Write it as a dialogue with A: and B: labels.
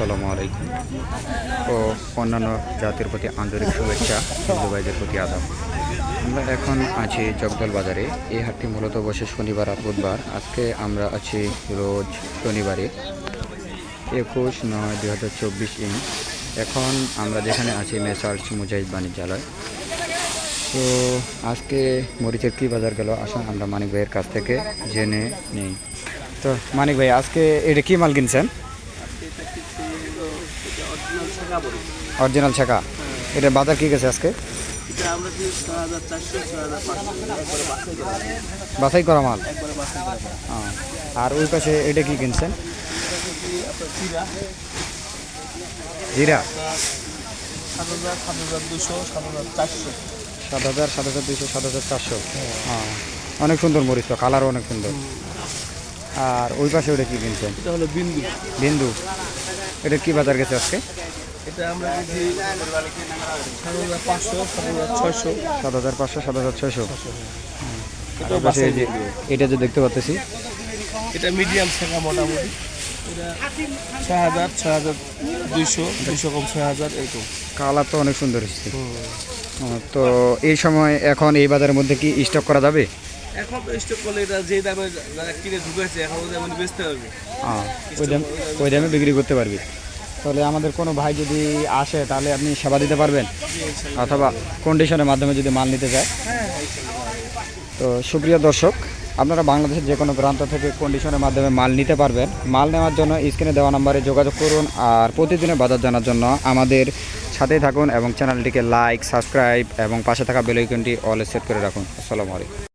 A: আসসালামু আলাইকুম। ও অন্যান্য জাতির প্রতি আন্তরিক শুভেচ্ছা, হিন্দু ভাইদের প্রতি আদাব। আমরা এখন আছি জগদল বাজারে। এই হাটটি মূলত বসে শনিবার আর বুধবার। আজকে আমরা আছি রোজ শনিবারে, একুশ নয় দুই হাজার চব্বিশ ইন এখন আমরা যেখানে আছি মেসার্স মুজাহিদ বাণিজ্যালয়। তো আজকে মরিচের কী বাজার গেল? আসুন আমরা মানিক ভাইয়ের কাছ থেকে জেনে নিই। তো মানিক ভাই, আজকে এটা কী মাল কিনছেন? অরিজিনাল ছাকা। এটা বাজার কি গেছে আজকে? বাছাই করা মাল? হ্যাঁ। আর ওই পাশে এটা কি কিনছেন? জিরা
B: সাত হাজার সাত হাজার দুশো হাজার চারশো
A: সাত হাজার চারশো। হ্যাঁ। অনেক সুন্দর মরিচ তো কালারও অনেক সুন্দর। আর ওই পাশে ওটা কি কিনছেন?
B: বিন্দু।
A: বিন্দু। এটা কি বাজার গেছে আজকে?
B: এটা আমরা দিই সাত হাজার পাঁচশো সাত হাজার ছয়শো।
A: সাত হাজার পাঁচশো। সাত হাজার ছয়শো এটা যে দেখতে পাচ্ছি
B: এটা মিডিয়াম শেখা মোটামুটি। ছয় হাজার ছয় হাজার দুইশো দুইশো কম ছয় হাজার এরকম।
A: কালার তো অনেক সুন্দর এসেছে তো এই সময় এখন এই বাজারের মধ্যে কি স্টক করা যাবে?
B: এখন তো স্টক করলে এটা যে দামে যারা কিনে ঢুকেছে এখন বেচতে হবে।
A: ওই দাম ওই দামে বিক্রি করতে পারবি। তাহলে আমাদের কোনো ভাই যদি আসে, তাহলে আপনি সেবা দিতে পারবেন? অথবা কন্ডিশনের মাধ্যমে যদি মাল নিতে চায়। তো সুপ্রিয় দর্শক, আপনারা বাংলাদেশের যে কোনো প্রান্ত থেকে কন্ডিশনের মাধ্যমে মাল নিতে পারবেন। মাল নেওয়ার জন্য স্ক্রিনে দেওয়া নাম্বারে যোগাযোগ করুন আর প্রতিদিনের বাজার জানার জন্য আমাদের সাথেই থাকুন এবং চ্যানেলটিকে লাইক সাবস্ক্রাইব এবং পাশে থাকা বেল আইকনটি অল সেট করে রাখুন। আসসালামু আলাইকুম।